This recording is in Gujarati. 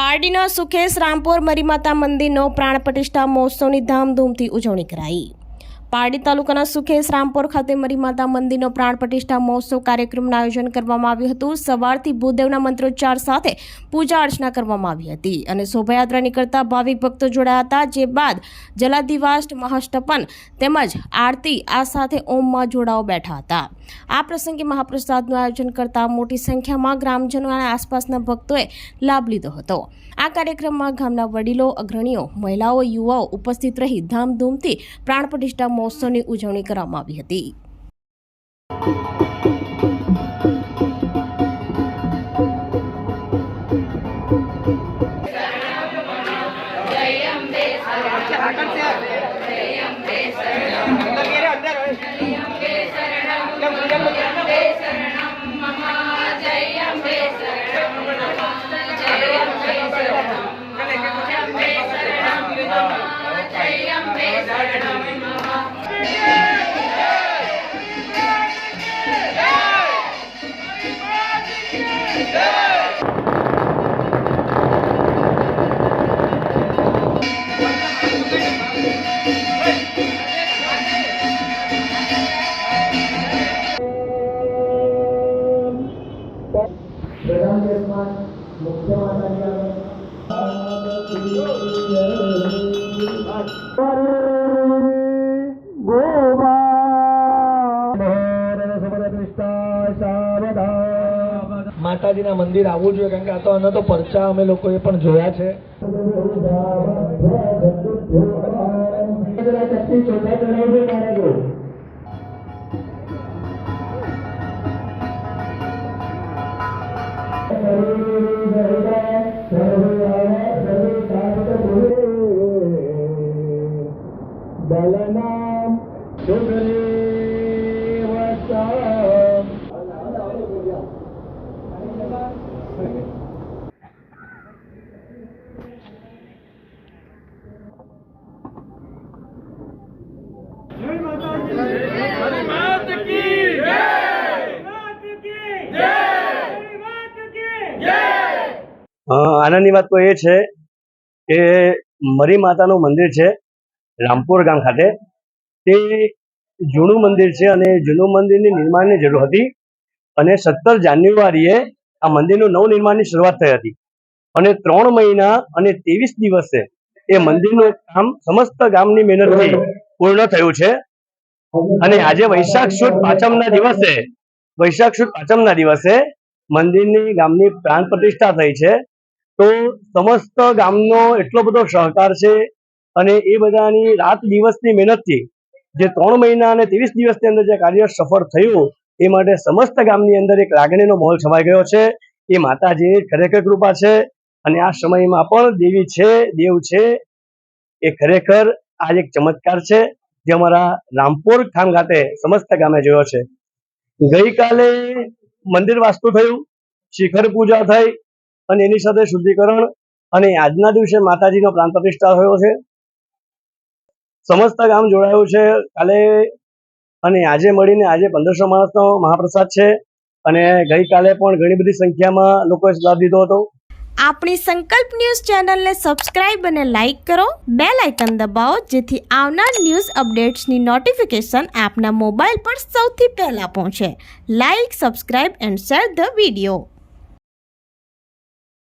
પારડીના સુખેશ રામપુર મરીમાતા મંદિરનો પ્રાણ પ્રતિષ્ઠા મહોત્સવની ધામધૂમથી ઉજવણી કરાઈ. પારડી તાલુકાના સુખેશ રામપુર ખાતે મરીમાતા મંદિરનો પ્રાણ પ્રતિષ્ઠા મહોત્સવ કાર્યક્રમનું આયોજન કરવામાં આવ્યું હતું. સવારથી ભૂદેવના મંત્રોચ્ચાર સાથે પૂજા અર્ચના કરવામાં આવી હતી અને શોભાયાત્રા નીકળતા ભાવિક ભક્તો જોડાયા હતા, જે બાદ જલાધિવાષ્ટ મહાષ્ટપન તેમજ આરતી આ સાથે ઓમમાં જોડાઓ બેઠા હતા. આ પ્રસંગે મહાપ્રસાદનું આયોજન કરતા મોટી સંખ્યામાં ગ્રામજનો અને આસપાસના ભક્તોએ લાભ લીધો હતો. આ કાર્યક્રમમાં ગામના વડીલો, અગ્રણીઓ, મહિલાઓ, યુવાઓ ઉપસ્થિત રહી ધામધૂમથી પ્રાણ પ્રતિષ્ઠા મહોત્સવની ઉજવણી કરવામાં આવી હતી. પ્રધાન માતાજીના મંદિર આવવું જોઈએ, કારણ કે આ તો આના તો પરચા અમે લોકોએ પણ જોયા છે. બલનામ આનંદની વાત તો એ છે કે મરી માતાનું મંદિર છે રામપુર ગામ ખાતે. તે જૂનું મંદિર છે અને જૂનું મંદિરની નિર્માણની જરૂર હતી અને સત્તર જાન્યુઆરીએ આ મંદિરનું નવનિર્માણની શરૂઆત થઈ હતી. અને ત્રણ મહિના અને ત્રેવીસ દિવસે એ મંદિરનું કામ સમસ્ત ગામની મહેનતથી પૂર્ણ થયું છે. અને આજે વૈશાખ સુદ પાંચમના દિવસે, વૈશાખ સુદ પાંચમના દિવસે મંદિરની ગામની પ્રાણ પ્રતિષ્ઠા થઈ છે. તો સમસ્ત ગામનો એટલો બધો સહકાર છે અને એ બધાની રાત દિવસની મહેનતથી જે ત્રણ મહિના અને ત્રેવીસ દિવસની અંદર જે કાર્ય સફળ થયું, એ માટે સમસ્ત ગામની અંદર એક લાગણીનો માહોલ છવાઈ ગયો છે. એ માતાજીની ખરેખર કૃપા છે અને આ સમયમાં પણ દેવી છે, દેવ છે, એ ખરેખર આ એક ચમત્કાર છે જે અમારા રામપુર ખામ ખાતે સમસ્ત ગામે જોયો છે. ગઈકાલે મંદિર વાસ્તુ થયું, શિખર પૂજા થઈ અને એની સાથે શુદ્ધિકરણ અને આજના દિવસે માતાજીનો પ્રાણ પ્રતિષ્ઠા થયો છે. સમસ્ત ગામ જોડાયું છે કાલે અને આજે મળીને આજે પંદરસો માણસનો મહાપ્રસાદ છે અને ગઈકાલે પણ ઘણી બધી સંખ્યામાં લોકોએ લાભ લીધો હતો. આપણી સંકલ્પ ન્યૂઝ ચેનલને સબસ્ક્રાઇબ અને લાઇક કરો. બે લાઇકન દબાવો જેથી આવનાર ન્યૂઝ અપડેટ્સની નોટિફિકેશન આપના મોબાઈલ પર સૌથી પહેલાં પહોંચે. Like, subscribe and share the video.